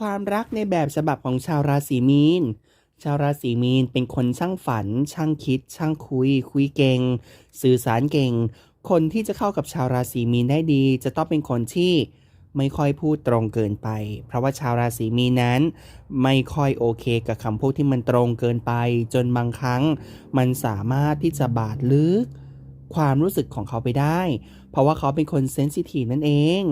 ความรักในแบบฉบับของชาวราศีมีน ชาวราศีมีนเป็นคนช่างฝัน ช่างคิด ช่างคุย คุยเก่ง สื่อสารเก่ง คนที่จะเข้ากับชาวราศีมีนได้ดี จะต้องเป็นคนที่ไม่ค่อยพูดตรงเกินไป เพราะว่าชาวราศีมีนนั้น ไม่ค่อยโอเคกับคำพูดที่มันตรงเกินไป จนบางครั้ง มันสามารถที่จะบาดลึก ความรู้สึกของเขาไปได้ เพราะว่าเขาเป็นคนเซนซิทีฟนั่นเอง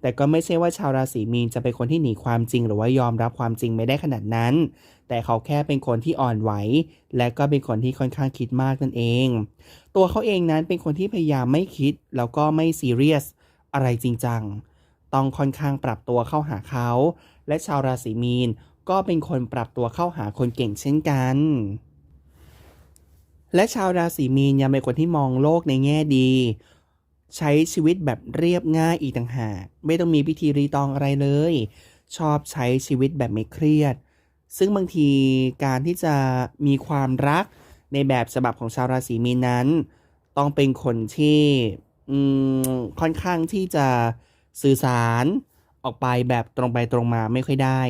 แต่ก็ไม่ใช่ว่าชาวราศีมีนจะเป็นคนที่หนีความจริง หรือว่ายอมรับความจริงไม่ได้ขนาดนั้น แต่เขาแค่เป็นคนที่อ่อนไหว และก็เป็นคนที่ค่อนข้างคิดมากนั่นเอง ตัวเขาเองนั้นเป็นคนที่พยายามไม่คิดแล้วก็ไม่ซีเรียสอะไรจริงจังต้องค่อนข้างปรับตัวเข้าหาเขา และชาวราศีมีนก็เป็นคนปรับตัวเข้าหาคนเก่งเช่นกัน และชาวราศีมีนยังเป็นคนที่มองโลกในแง่ดี ใช้ชีวิตแบบเรียบง่ายอีกต่างหากไม่ต้องมีพิธีรีตองอะไรเลย ชอบใช้ชีวิตแบบไม่เครียด ซึ่งบางทีการที่จะมีความรักในแบบฉบับของชาวราศีมีนนั้น ต้องเป็นคนที่ค่อนข้างที่จะสื่อสารออกไปแบบตรงไปตรงมาไม่ค่อยได้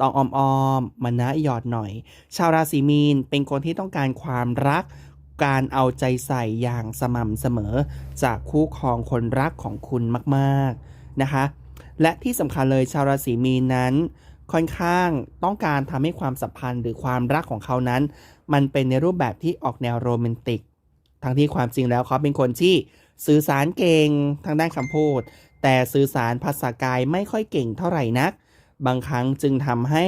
ต้องอ้อมๆมานะหยอดหน่อย ชาวราศีมีนเป็นคนที่ต้องการความรัก การเอาใจใส่อย่างสม่ำเสมอ จากคู่ครองคนรักของคุณมากๆนะคะ และที่สำคัญเลยชาวราศีมีนนั้น ค่อนข้างต้องการทำให้ความสัมพันธ์หรือความรักของเขานั้น มันเป็นในรูปแบบที่ออกแนวโรแมนติก ทั้งที่ความจริงแล้วเขาเป็นคนที่สื่อสารเก่งทางด้านคำพูด แต่สื่อสารภาษากายไม่ค่อยเก่งเท่าไหร่นัก บางครั้งจึงทำให้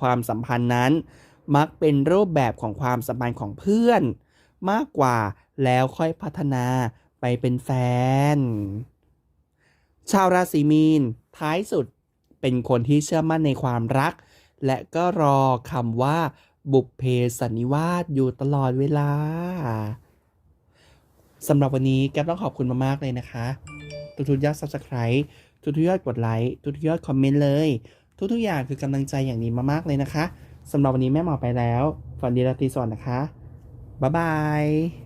ความสัมพันธ์นั้น มักเป็นรูปแบบของความสัมพันธ์ของเพื่อน มากกว่าแล้วค่อยพัฒนาไปเป็นแฟน ชาวราศีมีน ท้ายสุดเป็นคนที่เชื่อมั่นในความรัก และก็รอคำว่า บุพเพสันนิวาสอยู่ตลอดเวลาสำหรับวันนี้แก๊ปต้องขอบคุณมากๆเลยนะคะ ทุกๆยอด subscribe ทุกๆยอดกดไลค์ ทุกๆยอดคอมเมนต์เลย ทุกๆอย่างคือกำลังใจอย่างนี้มากๆเลยนะคะสำหรับวันนี้แม่หมอไปแล้ว ฝันดีราตรีสวัสดิ์นะคะ Bye-bye!